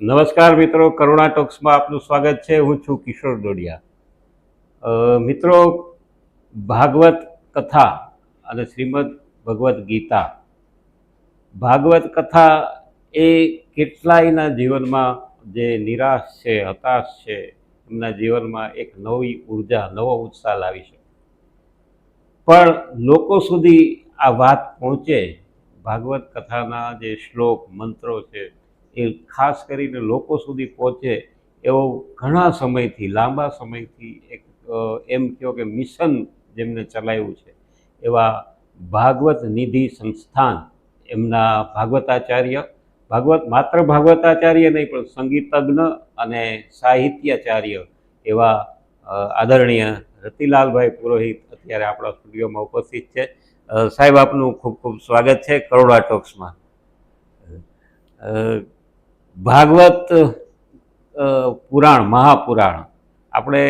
નમસ્કાર મિત્રો, કરુણા ટોક્સમાં આપનું સ્વાગત છે. હું છું કિશોર ડોડિયા. મિત્રો, ભાગવત કથા અને શ્રીમદ ભગવદ્ ગીતા. ભાગવત કથા એ કેટલાયના જીવનમાં જે નિરાશ છે, હતાશ છે, એમના જીવનમાં એક નવી ઊર્જા, નવો ઉત્સાહ લાવી શકે. પણ લોકો સુધી આ વાત પહોંચે. ભાગવત કથાના જે શ્લોક, મંત્રો છે એ ખાસ કરીને લોકો સુધી પહોંચે એવો ઘણા સમયથી, લાંબા સમયથી એક એમ કહો કે મિશન જેમને ચલાવ્યું છે, એવા ભાગવત નિધિ સંસ્થાન, એમના ભાગવતાચાર્ય, ભાગવત, માત્ર ભાગવતાચાર્ય નહીં, પણ સંગીતજ્ઞ અને સાહિત્યાચાર્ય એવા આદરણીય રતિલાલભાઈ પુરોહિત અત્યારે આપણા સ્ટુડિયોમાં ઉપસ્થિત છે. સાહેબ, આપનું ખૂબ ખૂબ સ્વાગત છે કરોડા ટોક્સમાં. ભાગવત પુરાણ મહાપુરાણ. આપણે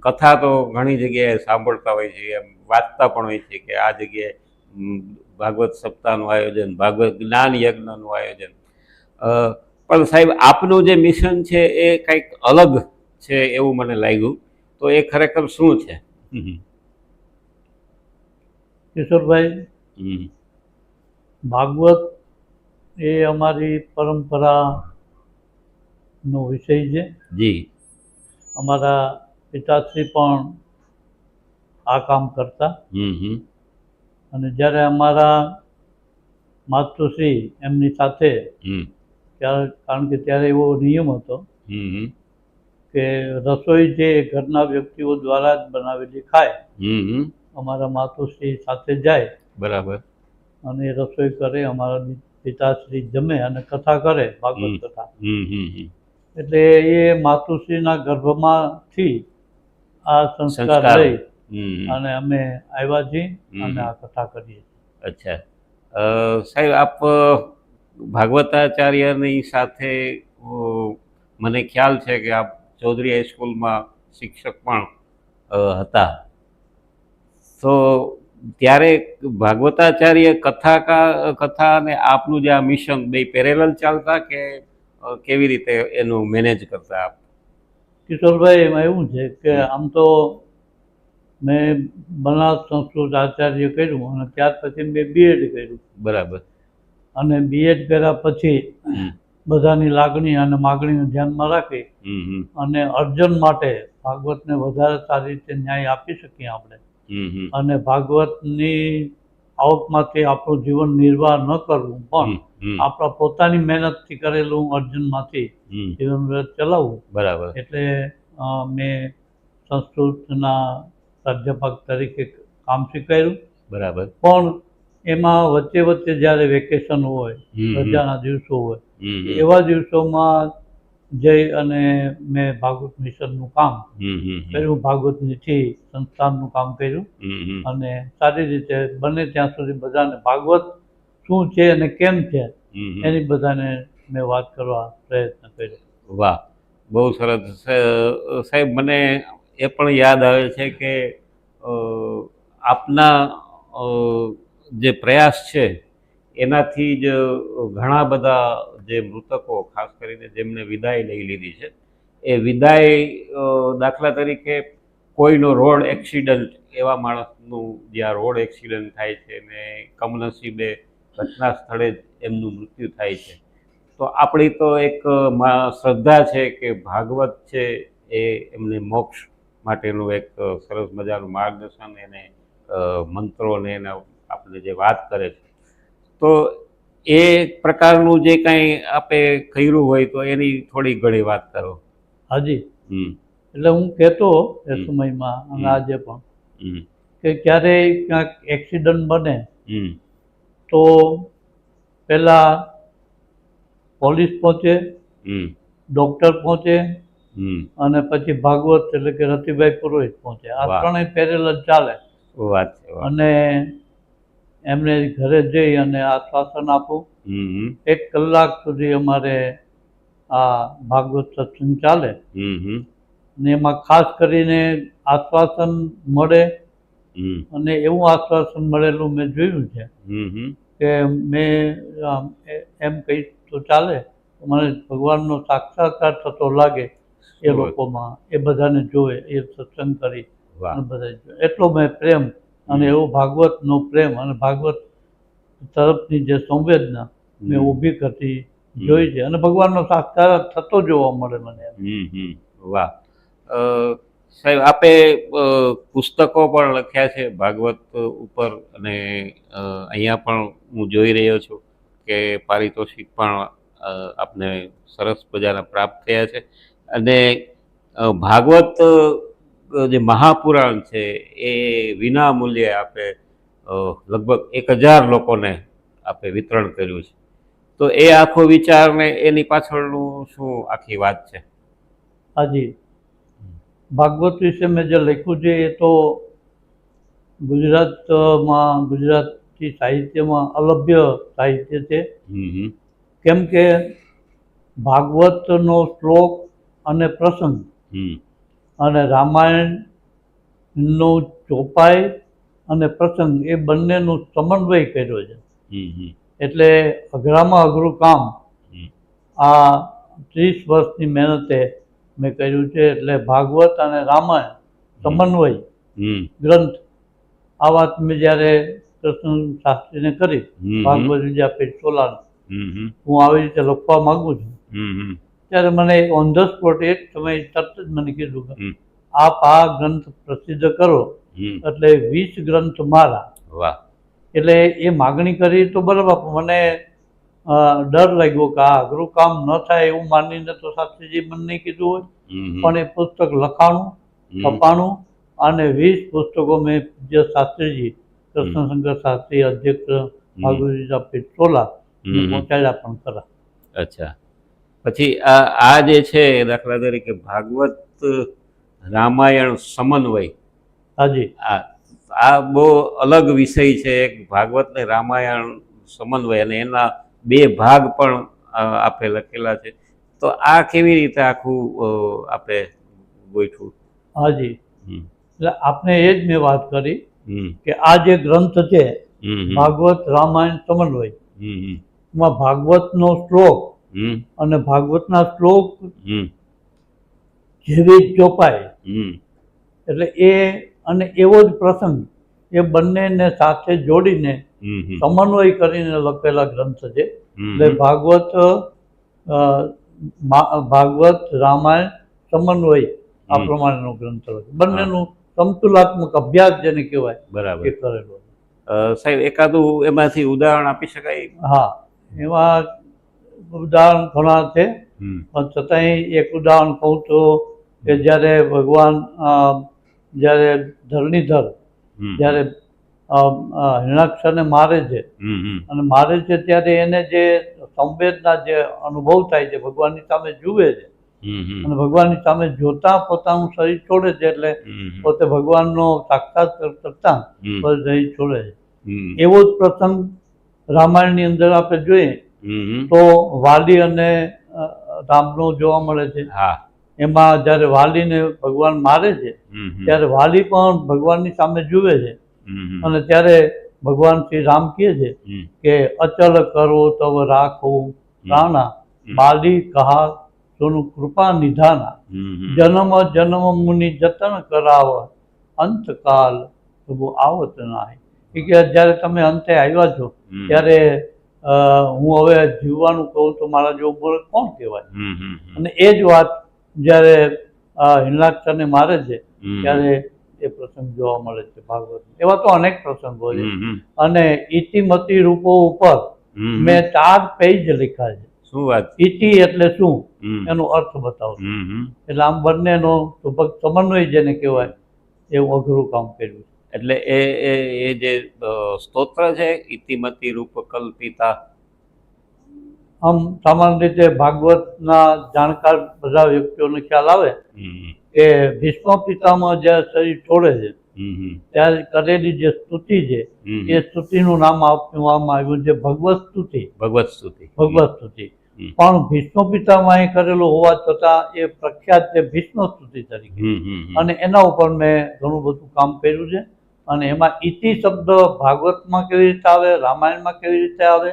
કથા તો ઘણી જગ્યાએ સાંભળતા હોય છે એમ વાંચતા પણ હોય છે કે આ જગ્યાએ ભાગવત સપ્તાહનું આયોજન ભાગવત જ્ઞાન યજ્ઞનું આયોજન. પણ સાહેબ આપનું જે મિશન છે એ કંઈક અલગ છે એવું મને લાગ્યું. તો એ ખરેખર શું છે? કિશોરભાઈ હમ, ભાગવત એ અમારી પરંપરાનો વિષય છે. જી. અમારા પિતાશ્રી પણ આ કામ કરતા. અને જ્યારે અમારા માતૃશ્રી એમની સાથે ત્યારે કારણ કે ત્યારે એવો નિયમ હતો કે રસોઈ જે ઘરના વ્યક્તિઓ દ્વારા જ બનાવેલી ખાય અમારા માતૃશ્રી સાથે જાય બરાબર. અને રસોઈ કરે અમારા પિતાશ્રી જમે અને કથા કરે. ભાગવત કથા. એટલે એ માતુશ્રીના ગર્ભમાંથી આ સંસ્કાર. લઈ અને અમે આવ્યા છીએ અને આ કથા કરીએ અચ્છા. સાહેબ આપ ભાગવતાચાર્યની સાથે મને ખ્યાલ છે કે આપ ચૌધરી હાઈસ્કૂલમાં શિક્ષક પણ હતા. તો ત્યારે ભાગવતાચાર્ય કથાકા કથા અને આપનું જે આ મિશન બે પેરેલલ ચાલતા કે કેવી રીતે એનું મેનેજ કરતા આપ? કિશોરભાઈ એમાં એવું છે કે આમ તો મેં બનાસ સંસ્કૃત આચાર્ય કર્યું અને ત્યાર પછી મેં બીએડ કર્યું. બરાબર. અને બીએડ કર્યા પછી બધાની લાગણી અને માગણીને ધ્યાનમાં રાખી અને અર્જન માટે ભાગવતને વધારે સારી રીતે ન્યાય આપી શકીએ આપણે. અને ભાગવતની આવકમાંથી આપણું જીવન નિર્વાહ ન કરવું પણ આપણા પોતાની મહેનતથી કરેલું અર્જનમાંથી જીવન ચલાવવું. બરાબર. એટલે મેં સંસ્કૃતના પ્રાધ્યાપક તરીકે કામ સ્વીકાર્યું. બરાબર. પણ એમાં વચ્ચે વચ્ચે જ્યારે વેકેશન હોય. રજાના દિવસો હોય. એવા દિવસોમાં જઈ અને મેં ભાગવત મિશનનું કામ હમ હમ હમ. કર્યું ભાગવત નિધિ સંસ્થાનનું કામ કર્યું. અને સારી રીતે બને ત્યાં સુધી બધાને ભાગવત શું છે અને કેમ છે. એની બધાને મેં વાત કરવા પ્રયત્ન કર્યો વાહ બહુ સરસ સાહેબ મને એ પણ યાદ આવે છે કે આપના જે પ્રયાસ છે એનાથી જ ઘણા બધા જે મૃતકો, ખાસ કરીને જેમને વિદાય લઈ લીધી છે, એ વિદાય દાખલા તરીકે કોઈનો રોડ એક્સિડન્ટ એવા માણસનું જ્યાં રોડ એક્સિડન્ટ થાય છે ને કમનસીબે ઘટના સ્થળે જ એમનું મૃત્યુ થાય છે. તો આપણી તો એક શ્રદ્ધા છે કે ભાગવત છે એ એમને મોક્ષ માટેનું એક સરસ મજાનું માર્ગદર્શન એને મંત્રોને એના આપણે જે વાત કરે છે. તો એ પ્રકારનું જે કાંઈ આપે કર્યું હોય તો એની થોડી ઘણી વાત કરો. હાજી. એટલે હું કહેતો એ સમયમાં અને આજે પણ કે ક્યારેય ક્યાંક એક્સિડન્ટ બને તો પહેલાં પોલીસ પહોંચે ડૉક્ટર પહોંચે અને પછી ભાગવત એટલે કે રતિભાઈ પુરોહિત પહોંચે. આ. ત્રણેય પેરેલ જ ચાલે. અને એમને ઘરે જઈ અને આશ્વાસન હમ. એક કલાક સુધી અમારે આ ભાગવત સત્સંગ ચાલે અને એમાં ખાસ કરીને આશ્વાસન મળે. અને એવું આશ્વાસન મળેલું મેં જોયું છે. કે મેં એમ કહી તો ચાલે. મને ભગવાનનો સાક્ષાત્કાર થતો લાગે એ લોકોમાં. એ બધાને જોવે એ સત્સંગ કરી. બધા એટલો મેં પ્રેમ અને એવો ભાગવતનો પ્રેમ અને ભાગવત તરફની જે સંવેદના મેં ઊભી કરતી જોઈ છે. અને ભગવાનનો સાક્ષાત થતો જોવા મળે મને વાહ. સાહેબ આપે પુસ્તકો પણ લખ્યા છે ભાગવત ઉપર અને અહીંયા પણ હું જોઈ રહ્યો છું કે પારિતોષિક પણ આપને સરસ મજાના પ્રાપ્ત થયા છે. અને ભાગવત જે મહાપુરાણ છે એ વિના મૂલ્યે આપે લગભગ એક હજાર લોકોને આપે વિતરણ કર્યું છે. તો એ આખો વિચાર ને એની પાછળનું શું આખી વાત છે? હાજી. ભાગવત વિશે મેં જે લખ્યું છે એ તો ગુજરાતમાં ગુજરાતી સાહિત્યમાં અલભ્ય સાહિત્ય છે. કેમ કે ભાગવતનો શ્લોક અને પ્રસંગ અને રામાયણનો ચોપાઈ અને પ્રસંગ એ બંનેનો સમન્વય કર્યો છે. એટલે અઘરામાં અઘરું કામ આ ત્રીસ વર્ષની મહેનતે મેં કર્યું છે. એટલે ભાગવત અને રામાયણ સમન્વય ગ્રંથ આ વાત મેં જ્યારે કૃષ્ણ શાસ્ત્રીને કરી ભાગવત વિદ્યાપીઠ સોલાન. હું આવી રીતે લખવા માંગુ છું. ત્યારે મને ઓન ધ સ્પોટ એક સમય તરત જ મને કીધું કે આપ આ ગ્રંથ પ્રસિદ્ધ કરો. એટલે વીસ ગ્રંથ મારા. વાહ. એટલે એ માગણી કરી તો બરાબર મને ડર લાગ્યો કે આ અઘરું કામ ન થાય એવું માનીને તો શાસ્ત્રીજી મને નહીં કીધું હોય. પણ એ પુસ્તક લખાણું. છપાણું અને વીસ પુસ્તકો મેં જે શાસ્ત્રીજી કૃષ્ણશંકર શાસ્ત્રી અધ્યક્ષ ભાગવત પેટ્રોલા. પહોંચાડ્યા પણ ખરા. અચ્છા. પછી આ આ જે છે દાખલા તરીકે ભાગવત રામાયણ સમન્વય. હાજી. આ આ બહુ અલગ વિષય છે એક ભાગવત ને રામાયણ સમન્વય અને એના બે ભાગ પણ આપે લખેલા છે. તો આ કેવી રીતે આખું આપણે આપે ગોઠવું? હાજી. એટલે આપને એ જ મેં વાત કરી કે આ જે ગ્રંથ છે. ભાગવત રામાયણ સમન્વય. એમાં ભાગવતનો શ્લોક અને ભાગવતના શ્લોક જેવી ચોપાઈ એટલે એ અને એવો જ પ્રસંગ એ બંનેને સાથે જોડીને સમન્વય કરીને લખેલા ગ્રંથ છે. એટલે ભાગવત ભાગવત રામાયણ સમન્વય આ. પ્રમાણેનો ગ્રંથ લખ્યો બંનેનું સમતુલાત્મક અભ્યાસ જેને કહેવાય બરાબર. એ કરેલો સાહેબ એકાદું એમાંથી ઉદાહરણ આપી શકાય? હા. એમાં ઉદાહરણ ઘણા છે. પણ છતાંય એક ઉદાહરણ કહું તો કે જ્યારે ભગવાન જ્યારે ધરણીધર જ્યારે હિરણાક્ષરને મારે છે અને મારે છે ત્યારે એને જે સંવેદના જે અનુભવ થાય છે ભગવાનની સામે જુએ છે અને ભગવાનની સામે જોતા પોતાનું શરીર છોડે છે એટલે પોતે ભગવાનનો સાક્ષાત્કાર કરતા શરીર છોડે છે. એવો જ પ્રસંગ રામાયણની અંદર આપણે જોઈએ તો વાલી અને રામનો જોવા મળે છે. હા. એમાં જ્યારે વાલીને ભગવાન મારે છે ત્યારે વાલી પણ ભગવાનની સામે જુએ છે. અને ત્યારે ભગવાન શ્રી રામ કહે છે કે અચલ કરો તવ રાખો પ્રાણા બાલી કહા સોનું કૃપા નિધાના. જન્મ જન્મ મુનિ જતન કરાવ અંતકાલ પ્રભુ આવત નાય. કે જ્યારે તમે અંતે આવ્યા છો ત્યારે હું હવે જીવવાનું કહું તો મારા જેવું બોલે કોણ કહેવાય? અને એ જ વાત જ્યારે હિરણાક્ષરને મારે છે ત્યારે એ પ્રસંગ જોવા મળે છે ભાગવત. એવા તો અનેક પ્રસંગો છે. અને ઇતિમતી રૂપો ઉપર મેં ચાર પેજ લખ્યા છે. શું વાત? ઇતિ એટલે શું? એનો અર્થ બતાવો. એટલે આમ બંનેનો લગભગ સમન્વય જેને કહેવાય એવું અઘરું કામ કર્યું એટલે એ એ એ જે સ્તોત્ર છે ઇતિમતી રૂપ કલ્પિતા. આમ સામાન્ય રીતે ભાગવતના જાણકાર બધા વ્યક્તિઓને ખ્યાલ આવે કે ભીષ્મ પિતામાં જ્યારે શરીર છોડે છે ત્યારે કરેલી જે સ્તુતિ છે. એ સ્તુતિનું નામ આપવામાં આવ્યું છે ભગવત સ્તુતિ. ભગવત સ્તુતિ. ભગવત સ્તુતિ. પણ ભીષ્મ પિતામાં એ કરેલું હોવા છતાં એ પ્રખ્યાત છે ભીષ્મ સ્તુતિ તરીકે. અને એના ઉપર મેં ઘણું બધું કામ કર્યું છે. અને એમાં ઇતિ શબ્દ ભાગવતમાં કેવી રીતે આવે રામાયણમાં કેવી રીતે આવે?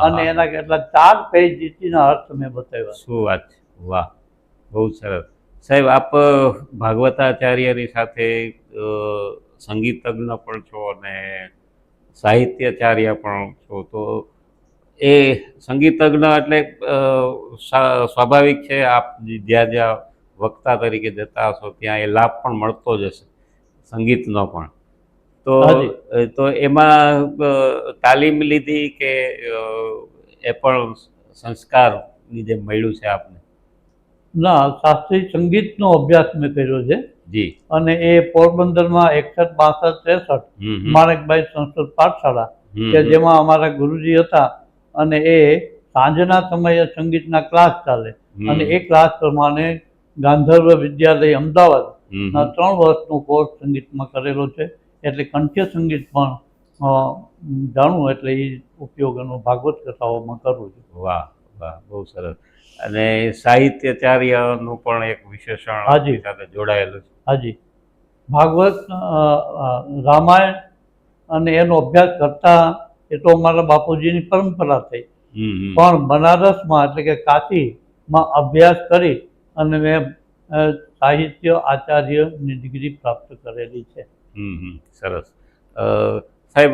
અને એના કેટલા ચાર પેજ જીતીના અર્થ મેં બતાવ્યા. શું વાત છે? વાહ બહુ સરસ. સાહેબ આપ ભાગવતાચાર્યની સાથે સંગીતજ્ઞ પણ છો અને સાહિત્યાચાર્ય પણ છો તો એ સંગીતજ્ઞ એટલે સ્વાભાવિક છે આપ જ્યાં જ્યાં વક્તા તરીકે જતા હશો ત્યાં એ લાભ પણ મળતો જ હશે સંગીતનો પણ. તો તો એમાં તાલીમ લીધી કે એ પણ સંસ્કાર જે મળ્યું છે આપને? ના શાસ્ત્રીય સંગીતનો અભ્યાસ મેં કર્યો છે. જી. અને એ પોરબંદરમાં એકસઠ બાસઠ ત્રેસઠ. માણેકભાઈ સંસ્કૃત પાઠશાળા કે જેમાં અમારા ગુરુજી હતા અને એ સાંજના સમયે સંગીતના ક્લાસ ચાલે. અને એ ક્લાસ પ્રમાણે ગાંધર્વ વિદ્યાલય અમદાવાદ ના. ત્રણ વર્ષનો કોર્સ સંગીતમાં કરેલો છે. એટલે કંઠ્ય સંગીત પણ જાણું એટલે એ ઉપયોગ એનો ભાગવત કથાઓમાં કરું છું વાહ વાહ બહુ સરસ અને સાહિત્યચાર્યનું પણ એક વિશેષણ હાજી. સાથે જોડાયેલું છે હાજી ભાગવત રામાયણ અને એનો અભ્યાસ કરતા એ તો અમારા બાપુજીની પરંપરા થઈ. પણ બનારસમાં એટલે કે કાશીમાં અભ્યાસ કરી અને મેં સાહિત્ય આચાર્યની ડિગ્રી પ્રાપ્ત કરેલી છે. સરસ. સાહેબ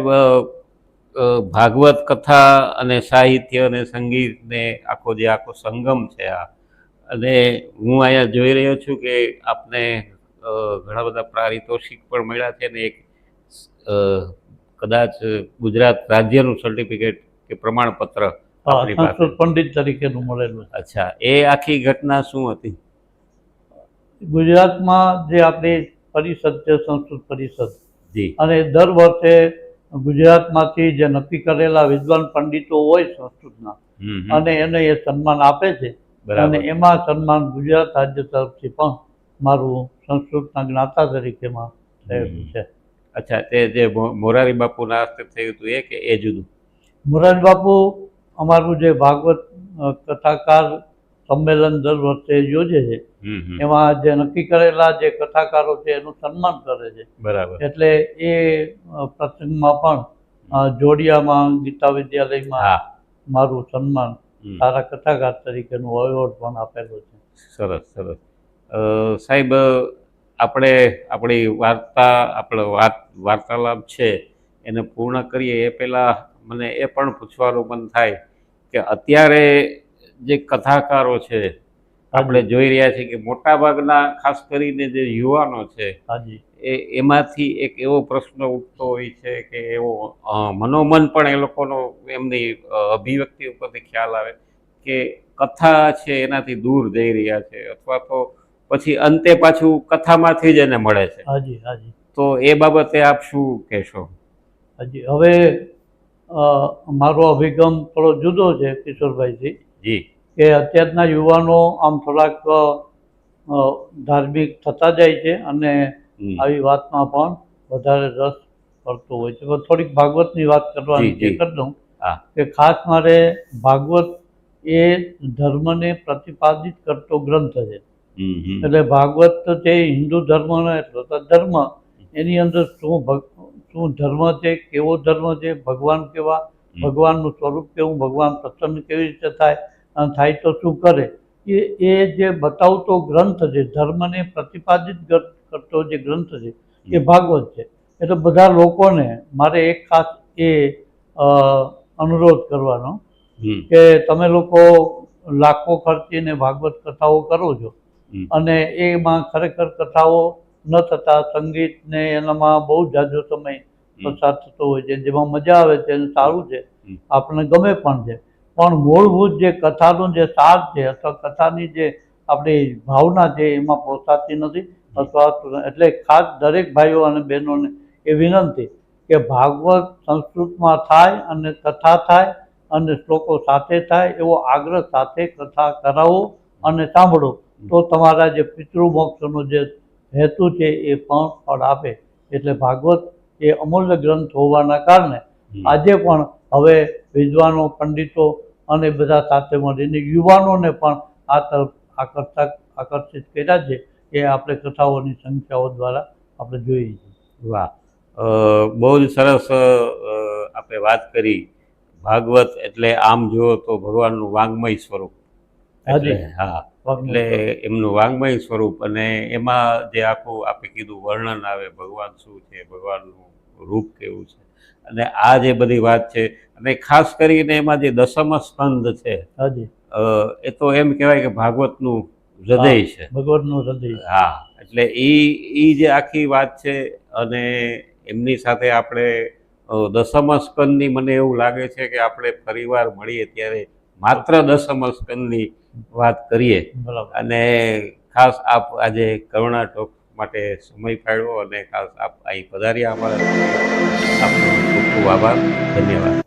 ભાગવત કથા અને સાહિત્ય અને સંગીત ને આખો જે આખો સંગમ છે આ. અને હું અહીંયા જોઈ રહ્યો છું કે આપને ઘણા બધા પારિતોષિક પણ મળ્યા છે ને એક કદાચ ગુજરાત રાજ્યનું સર્ટિફિકેટ કે પ્રમાણપત્ર પંડિત તરીકેનું મળેલું અચ્છા. એ આખી ઘટના શું હતી? ગુજરાતમાં જે આપણી પરિષદ છે સંસ્કૃત પરિષદ. જી. અને દર વર્ષે ગુજરાતમાંથી જે નક્કી કરેલા વિદ્વાન પંડિતો હોય સંસ્કૃતના. અને એને એ સન્માન આપે છે. અને એમાં સન્માન ગુજરાત રાજ્ય તરફથી પણ મારું સંસ્કૃતના જ્ઞાતા તરીકેમાં થયેલું છે. અચ્છા તે જે મોરારી બાપુના હસ્તે થયું હતું એ કે એ જુદું? મોરારી બાપુ અમારું જે ભાગવત કથાકાર સંમેલન દર વર્ષે યોજે છે. એમાં જે નક્કી કરેલા જે કથાકારો છે એનું સન્માન કરે છે. બરાબર. એટલે એ પ્રસંગમાં પણ જોડિયામાં ગીતા વિદ્યાલયમાં મારું સન્માન સારા કથાકાર તરીકેનું એવોર્ડ પણ આપેલો છે. સરસ સરસ. સાહેબ આપણે આપણી વાર્તા આપણો વાત વાર્તાલાપ છે એને પૂર્ણ કરીએ. એ પહેલાં મને એ પણ પૂછવાનું મન થાય કે અત્યારે જે કથાકારો છે આપણે જોઈ રહ્યા છીએ કે મોટાભાગના ખાસ કરીને જે યુવાનો છે હાજી. એ એમાંથી એક એવો પ્રશ્ન ઉઠતો હોય છે કે એવો મનોમન પણ એ લોકોનો એમની અભિવ્યક્તિ ઉપરથી ખ્યાલ આવે કે કથા છે એનાથી દૂર જઈ રહ્યા છે અથવા તો પછી અંતે પાછું કથામાંથી જ એને મળે છે. હાજી હાજી. તો એ બાબતે આપ શું કહેશો? હાજી હવે મારો અભિગમ થોડો જુદો છે કિશોરભાઈજી જી. કે અત્યારના યુવાનો આમ થોડાક ધાર્મિક થતા જાય છે અને આવી વાતમાં પણ વધારે રસ પડતો હોય છે. થોડીક ભાગવતની વાત કરવાની છે કરી દઉં કે ખાસ મારે ભાગવત એ ધર્મને પ્રતિપાદિત કરતો ગ્રંથ છે. એટલે ભાગવત જે હિન્દુ ધર્મનો એટલો ધર્મ એની અંદર શું શું ધર્મ છે કેવો ધર્મ છે ભગવાન કેવા. ભગવાનનું સ્વરૂપ કેવું ભગવાન પ્રસન્ન કેવી રીતે થાય અને થાય તો શું કરે? એ એ જે બતાવતો ગ્રંથ છે ધર્મને પ્રતિપાદિત કરતો જે ગ્રંથ છે એ ભાગવત છે. એટલે બધા લોકોને મારે એક ખાસ એ અનુરોધ કરવાનો કે તમે લોકો લાખો ખર્ચીને ભાગવત કથાઓ કરો છો અને એમાં ખરેખર કથાઓ ન થતા સંગીત ને એનામાં બહુ જાજો સમય પસાર થતો હોય છે. જેમાં મજા આવે છે સારું છે આપણને ગમે પણ છે. પણ મૂળભૂત જે કથાનો જે સાર છે અથવા કથાની જે આપણી ભાવના છે એમાં પહોંચાતી નથી અથવા એટલે ખાસ દરેક ભાઈઓ અને બહેનોને એ વિનંતી કે ભાગવત સંસ્કૃતમાં થાય અને કથા થાય અને શ્લોકો સાથે થાય એવો આગ્રહ સાથે કથા કરાવો અને સાંભળો. તો તમારા જે પિતૃમોક્ષનો જે હેતુ છે એ પણ ફળ આપે. એટલે ભાગવત એ અમૂલ્ય ગ્રંથ હોવાના કારણે આજે પણ હવે વિદ્વાનો પંડિતો અને બધા સાથે મળીને યુવાનોને પણ આ તરફ આકર્ષક આકર્ષિત કર્યા છે એ આપણે કથાઓની સંખ્યાઓ દ્વારા આપણે જોઈએ છીએ. વાહ. બહુ જ સરસ આપણે વાત કરી. ભાગવત એટલે આમ જુઓ તો ભગવાનનું વાંગમય સ્વરૂપ. એટલે હા. એટલે એમનું વાંગમય સ્વરૂપ અને એમાં જે આખું આપણે કીધું વર્ણન આવે ભગવાન શું છે ભગવાનનું રૂપ કેવું છે? અને આ જે બધી વાત છે અને ખાસ કરીને એમાં જે દસમ સ્કંદ છે એ તો એમ કહેવાય કે ભાગવતનું હૃદય છે. ભગવતનું હૃદય હા એટલે ઈ ઈ જે આખી વાત છે અને એમની સાથે આપણે અ, દસમ સ્કંદની મને એવું લાગે છે કે આપણે ફરીવાર મળીએ ત્યારે માત્ર દસમ સ્કંદની વાત કરીએ. બરાબર. અને ખાસ આપ આજે કરુણા ટોક માટે સમય ફાળવો અને આપ અહીં પધાર્યા અમારા આપનો ખૂબ ખૂબ આભાર. ધન્યવાદ.